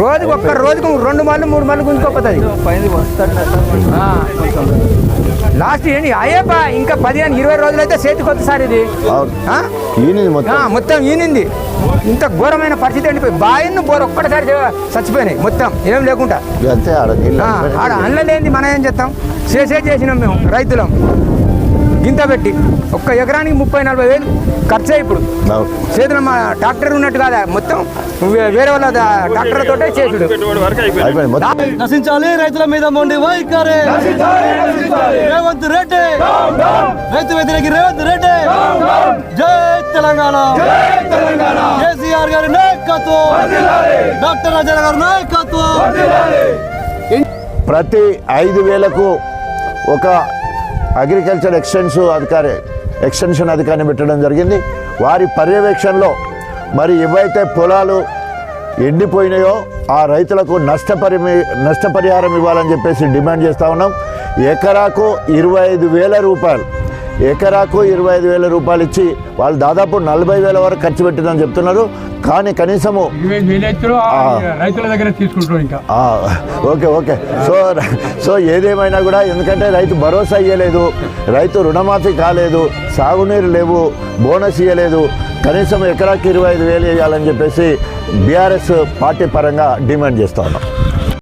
రోజుకి ఒక్క రోజుకు రెండు మళ్ళీ మూడు మళ్ళీ గుంజుకోపోతుంది. లాస్ట్ ఏంటి? అయ్యప్ప ఇంకా పదిహేను ఇరవై రోజులు అయితే చేతికి వస్తుంది సార్ ఇది. మొత్తం. ఈనింది. ఇంత ఘోరమైన పరిస్థితి ఎండిపోయి బాయిని బోర్ ఒక్కటిసారి చచ్చిపోయినాయి మొత్తం. ఏం లేకుండా. ఆడ అండ్ల లేనిది మనం ఏం చేస్తాం? చేసే చేసినాం మేము రైతులం. గింత పెట్టి ఒక్క ఎకరానికి ముప్పై నలభై వేలు ఖర్చే ఇప్పుడు. చేతిలో మా ట్రాక్టర్ ఉన్నట్టు కాదా? మొత్తం వేరే వాళ్ళ ట్రాక్టర్లతోటే చేసుడు. అయిపోయింది. మొత్తం. నశించాలి రైతుల మీద మొండి వైఖరి. రేవంత్ రెడ్డి. రైతు వ్యతిరేక రేవంత్ రెడ్డి. జై తెలంగాణ. కేసీఆర్ గారి నాయకత్వం. డాక్టర్ రాజా గారి నాయకత్వం. ప్రతి ఐదు వేలకు ఒక అగ్రికల్చర్ ఎక్స్టెన్షన్ అధికారి ఎక్స్టెన్షన్ అధికారిని పెట్టడం జరిగింది. వారి పర్యవేక్షణలో మరి ఏవైతే పొలాలు ఎండిపోయినాయో ఆ రైతులకు నష్టపరి నష్టపరిహారం ఇవ్వాలని చెప్పేసి డిమాండ్ చేస్తూ ఉన్నాం. ఎకరాకు ఇరవై ఐదు వేల రూపాయలు ఎకరాకు ఇరవై ఐదు వేల రూపాయలు ఇచ్చి వాళ్ళు దాదాపు నలభై వేల వరకు ఖర్చు పెట్టిందని చెప్తున్నారు. కానీ కనీసము. రైతుల దగ్గర ఇంకా. Okay okay. సో సో ఏదేమైనా కూడా ఎందుకంటే రైతు భరోసా ఇవ్వలేదు రైతు రుణమాఫీ కాలేదు సాగునీరు లేవు బోనస్ ఇవ్వలేదు కనీసం ఎకరాకి ఇరవై ఐదు వేలు వేయాలని చెప్పేసి బీఆర్ఎస్ పార్టీ పరంగా డిమాండ్ చేస్తా ఉన్నాం.